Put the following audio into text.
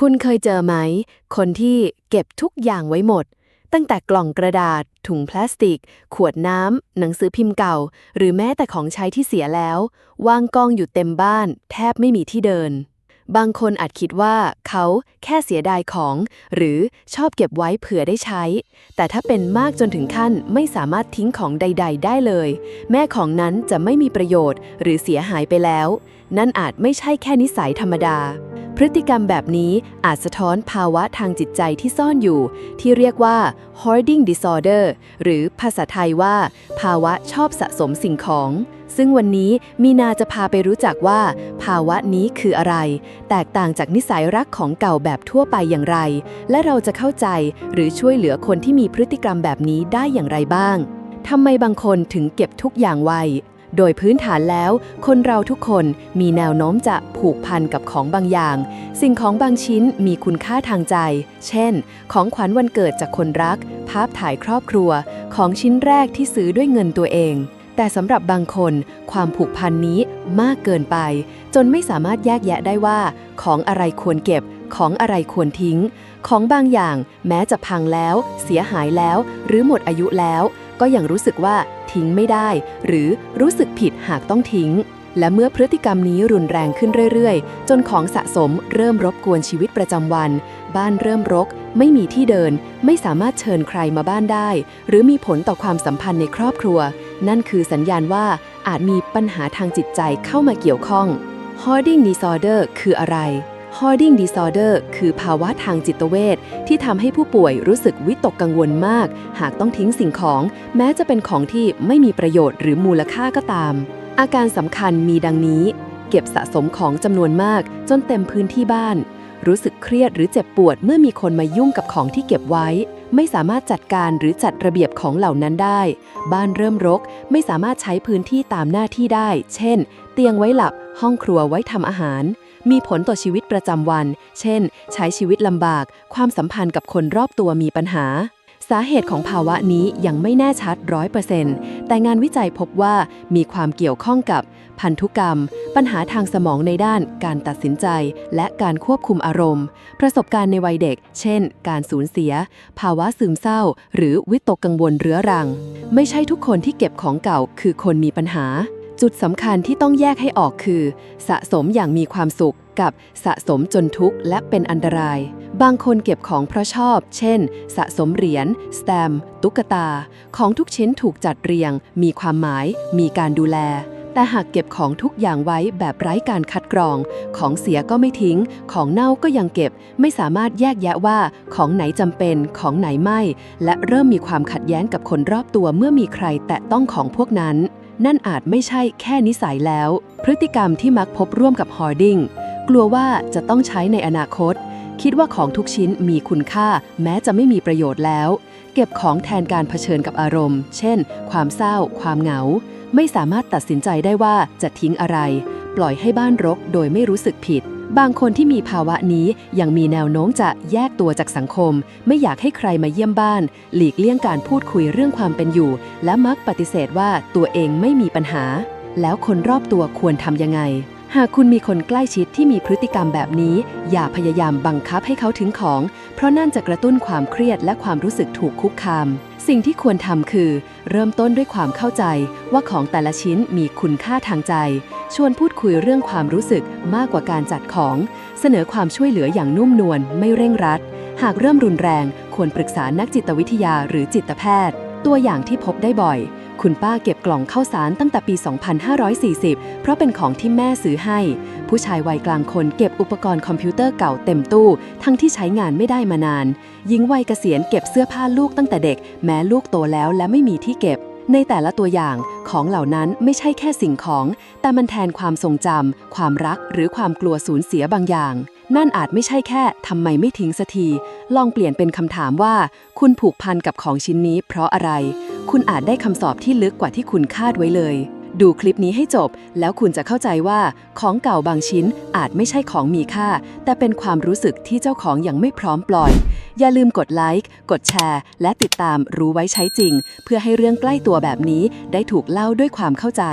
คุณเคยเจอไหม คนที่เก็บทุกอย่างไว้หมด ตั้งแต่กล่องกระดาษ ถุงพลาสติก ขวดน้ำหนังสือพิมพ์เก่า หรือแม้แต่ของใช้ที่เสียแล้ว วางกองอยู่เต็มบ้าน แทบไม่มีที่เดิน บางคนอาจคิดว่าเขาแค่เสียดายของ หรือชอบเก็บไว้เผื่อได้ใช้ แต่ถ้าเป็นมากจนถึงขั้นไม่สามารถทิ้งของใด ๆ ได้เลย แม่ของนั้นจะไม่มีประโยชน์ หรือเสียหายไปแล้ว นั่นอาจไม่ใช่แค่นิสัยธรรมดา พฤติกรรมแบบนี้อาจสะท้อนภาวะทางจิตใจที่ซ่อนอยู่ ที่เรียกว่า hoarding disorder หรือภาษาไทยว่า ภาวะชอบสะสมสิ่งของ ซึ่งวันนี้มีนาจะพาไปรู้จักว่า ภาวะนี้คืออะไร แตกต่างจากนิสัยรักของเก่าแบบทั่วไปอย่างไร และเราจะเข้าใจหรือช่วยเหลือคนที่มีพฤติกรรมแบบนี้ได้อย่างไรบ้างทำไมบางคนถึงเก็บทุกอย่างไว้ โดยพื้นฐานแล้ว คนเราทุกคนมีแนวโน้มจะผูกพันกับของบางอย่าง สิ่งของบางชิ้นมีคุณค่าทางใจ เช่น ของขวัญวันเกิดจากคนรัก ภาพถ่ายครอบครัว ของชิ้นแรกที่ซื้อด้วยเงินตัวเอง แต่สำหรับบางคน ความผูกพันนี้มากเกินไป จนไม่สามารถแยกแยะได้ว่า ของอะไรควรเก็บ ของอะไรควรทิ้ง ของบางอย่าง แม้จะพังแล้ว เสียหายแล้ว หรือหมดอายุแล้ว ก็ยังรู้สึกว่าทิ้งไม่ได้ หรือรู้สึกผิดหากต้องทิ้ง และเมื่อพฤติกรรมนี้รุนแรงขึ้นเรื่อยๆ จนของสะสมเริ่มรบกวนชีวิตประจำวัน บ้านเริ่มรก ไม่มีที่เดิน ไม่สามารถเชิญใครมาบ้านได้ หรือมีผลต่อความสัมพันธ์ในครอบครัว นั่นคือสัญญาณว่าอาจมีปัญหาทางจิตใจเข้ามาเกี่ยวข้อง hoarding disorder คืออะไร hoarding disorder คือภาวะทางจิตเวชที่ทำให้ผู้ป่วยรู้สึกวิตกกังวลมาก หากต้องทิ้งสิ่งของ แม้จะเป็นของที่ไม่มีประโยชน์หรือมูลค่าก็ตาม อาการสำคัญมีดังนี้ เก็บสะสมของจำนวนมาก จนเต็มพื้นที่บ้าน รู้สึกเครียดหรือเจ็บปวดเมื่อมีคนมายุ่งกับของที่เก็บไว้ ไม่สามารถจัดการหรือจัดระเบียบของเหล่านั้นได้ บ้านเริ่มรก ไม่สามารถใช้พื้นที่ตามหน้าที่ได้ เช่น เตียงไว้หลับ ห้องครัวไว้ทำอาหาร มีผลต่อชีวิตประจำวัน เช่น ใช้ชีวิตลำบาก ความสัมพันธ์กับคนรอบตัวมีปัญหา สาเหตุของภาวะนี้ยังไม่แน่ชัดร้อยเปอร์เซ็นต์แต่งานวิจัยพบว่ามีความเกี่ยวข้องกับ พันธุกรรม ปัญหาทางสมองในด้าน การตัดสินใจ และการควบคุมอารมณ์ ประสบการณ์ในวัยเด็ก เช่น การสูญเสีย ภาวะซึมเศร้า หรือวิตกกังวลเรื้อรัง ไม่ใช่ทุกคนที่เก็บของเก่าคือคนมีปัญหา จุดสำคัญที่ต้องแยกให้ออกคือ สะสมอย่างมีความสุขกับสะสมจนทุกข์และเป็นอันตราย บางคนเก็บของเพราะชอบ เช่น สะสมเหรียญสแตมป์ตุ๊กตา ของทุกชิ้นถูกจัดเรียง มีความหมาย มีการดูแล แต่หากเก็บของทุกอย่างไว้แบบไร้การคัดกรอง ของเสียก็ไม่ทิ้ง ของเน่าก็ยังเก็บ ไม่สามารถแยกแยะว่า ของไหนจำเป็น ของไหนไม่ และเริ่มมีความขัดแย้งกับคนรอบตัวเมื่อมีใครแตะต้องของพวกนั้น นั่นอาจไม่ใช่แค่นิสัยแล้ว พฤติกรรมที่มักพบร่วมกับฮอร์ดิ้งกลัวว่าจะต้องใช้ในอนาคต คิดว่าของทุกชิ้นมีคุณค่า แม้จะไม่มีประโยชน์แล้ว เก็บของแทนการเผชิญกับอารมณ์ เช่น ความเศร้า ความเหงา ไม่สามารถตัดสินใจได้ว่าจะทิ้งอะไร ปล่อยให้บ้านรกโดยไม่รู้สึกผิด บางคนที่มีภาวะนี้ยังมีแนวโน้มจะแยกตัวจากสังคม ไม่อยากให้ใครมาเยี่ยมบ้าน หลีกเลี่ยงการพูดคุยเรื่องความเป็นอยู่ และมักปฏิเสธว่าตัวเองไม่มีปัญหา แล้วคนรอบตัวควรทำยังไง หากคุณมีคนใกล้ชิดที่มีพฤติกรรมแบบนี้ อย่าพยายามบังคับให้เขาถึงของ เพราะนั่นจะกระตุ้นความเครียดและความรู้สึกถูกคุกคาม สิ่งที่ควรทำคือ เริ่มต้นด้วยความเข้าใจ ว่าของแต่ละชิ้นมีคุณค่าทางใจ ชวนพูดคุยเรื่องความรู้สึกมากกว่าการจัดของ เสนอความช่วยเหลืออย่างนุ่มนวลไม่เร่งรัด หากเริ่มรุนแรงควรปรึกษานักจิตวิทยาหรือจิตแพทย์ ตัวอย่างที่พบได้บ่อย คุณป้าเก็บกล่องข้าวสารตั้งแต่ปี 2540 เพราะเป็นของที่แม่ซื้อให้ ผู้ชายวัยกลางคนเก็บอุปกรณ์คอมพิวเตอร์เก่าเต็มตู้ ทั้งที่ใช้งานไม่ได้มานานหญิงวัยเกษียณเก็บเสื้อผ้าลูกตั้งแต่เด็ก แม้ลูกโตแล้วและไม่มีที่เก็บ ในแต่ละตัวอย่างของเหล่านั้นไม่ใช่แค่สิ่งของ แต่มันแทนความทรงจำความรักหรือความกลัวสูญเสียบางอย่าง นั่นอาจไม่ใช่แค่ทำไมไม่ทิ้งสักที ลองเปลี่ยนเป็นคำถามว่า คุณผูกพันกับของชิ้นนี้เพราะอะไร คุณอาจได้คำตอบที่ลึกกว่าที่คุณคาดไว้เลย ดูคลิปนี้ให้จบ แล้วคุณจะเข้าใจว่าของเก่าบางชิ้นอาจไม่ใช่ของมีค่า แต่เป็นความรู้สึกที่เจ้าของยังไม่พร้อมปล่อย อย่าลืมกดไลค์ กดแชร์ และติดตามรู้ไว้ใช้จริง เพื่อให้เรื่องใกล้ตัวแบบนี้ได้ถูกเล่าด้วยความเข้าใจ